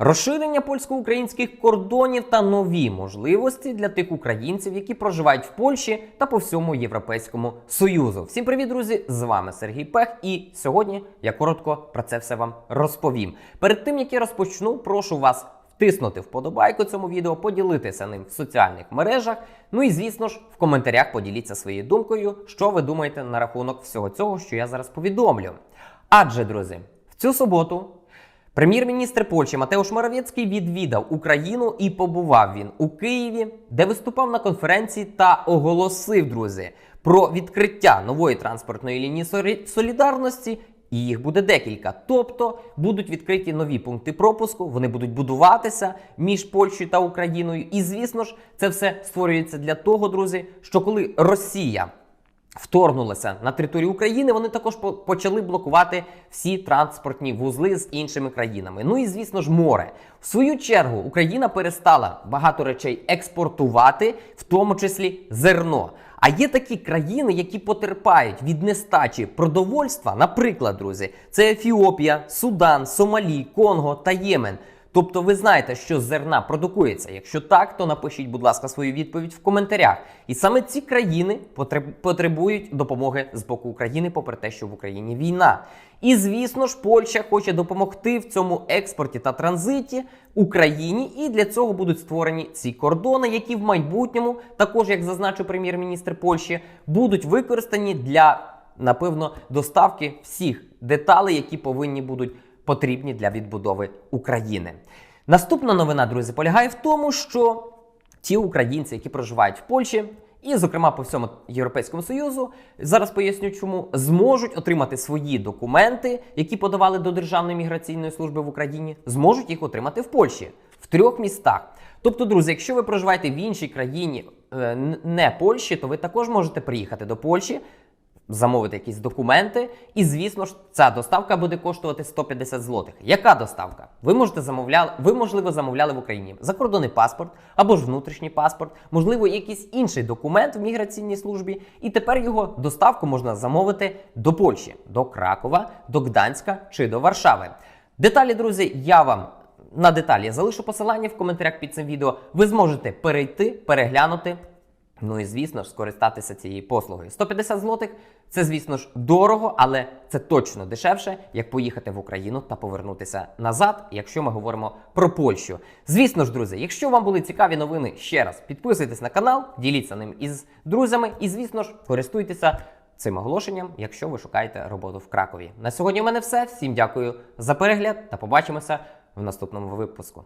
Розширення польсько-українських кордонів та нові можливості для тих українців, які проживають в Польщі та по всьому Європейському Союзу. Всім привіт, друзі! З вами Сергій Пех, і сьогодні я коротко про це все вам розповім. Перед тим як я розпочну, прошу вас втиснути вподобайку цьому відео, поділитися ним в соціальних мережах. Ну і звісно ж, в коментарях поділіться своєю думкою, що ви думаєте на рахунок всього цього, що я зараз повідомлю. Адже, друзі, в цю суботу. Прем'єр-міністр Польщі Матеуш Моравецький відвідав Україну і побував він у Києві, де виступав на конференції та оголосив, друзі, про відкриття нової транспортної лінії солідарності. І їх буде декілька. Тобто будуть відкриті нові пункти пропуску, вони будуть будуватися між Польщею та Україною. І звісно ж, це все створюється для того, друзі, що коли Росія вторгнулися на територію України, вони також почали блокувати всі транспортні вузли з іншими країнами. Ну і звісно ж, море. В свою чергу Україна перестала багато речей експортувати, в тому числі зерно. А є такі країни, які потерпають від нестачі продовольства. Наприклад, друзі, це Ефіопія, Судан, Сомалі, Конго та Ємен. Тобто ви знаєте, що зерна продукується. Якщо так, то напишіть, будь ласка, свою відповідь в коментарях. І саме ці країни потребують допомоги з боку України, попри те, що в Україні війна. І звісно ж, Польща хоче допомогти в цьому експорті та транзиті Україні, і для цього будуть створені ці кордони, які в майбутньому, також як зазначив прем'єр-міністр Польщі, будуть використані для напевно доставки всіх деталей, які повинні будуть потрібні для відбудови України. Наступна новина, друзі, полягає в тому, що ті українці, які проживають в Польщі, і, зокрема, по всьому Європейському Союзу, зараз поясню, чому зможуть отримати свої документи, які подавали до Державної міграційної служби в Україні, зможуть їх отримати в Польщі в трьох містах. Тобто, друзі, якщо ви проживаєте в іншій країні, е, не Польщі, то ви також можете приїхати до Польщі, замовити якісь документи, і звісно ж, ця доставка буде коштувати 150 злотих. Яка доставка? Ви можете замовляли, ви можливо замовляли в Україні закордонний паспорт або ж внутрішній паспорт, можливо, якийсь інший документ в міграційній службі, і тепер його доставку можна замовити до Польщі, до Кракова, до Гданська чи до Варшави. Деталі, друзі, я вам на деталі я залишу посилання в коментарях під цим відео. Ви зможете перейти, переглянути. Ну і звісно ж, скористатися цією послугою. 150 злотих це, звісно ж, дорого, але це точно дешевше, як поїхати в Україну та повернутися назад, якщо ми говоримо про Польщу. Звісно ж, друзі, якщо вам були цікаві новини, ще раз підписуйтесь на канал, діліться ним із друзями, і, звісно ж, користуйтеся цим оголошенням, якщо ви шукаєте роботу в Кракові. На сьогодні в мене все. Всім дякую за перегляд та побачимося в наступному випуску.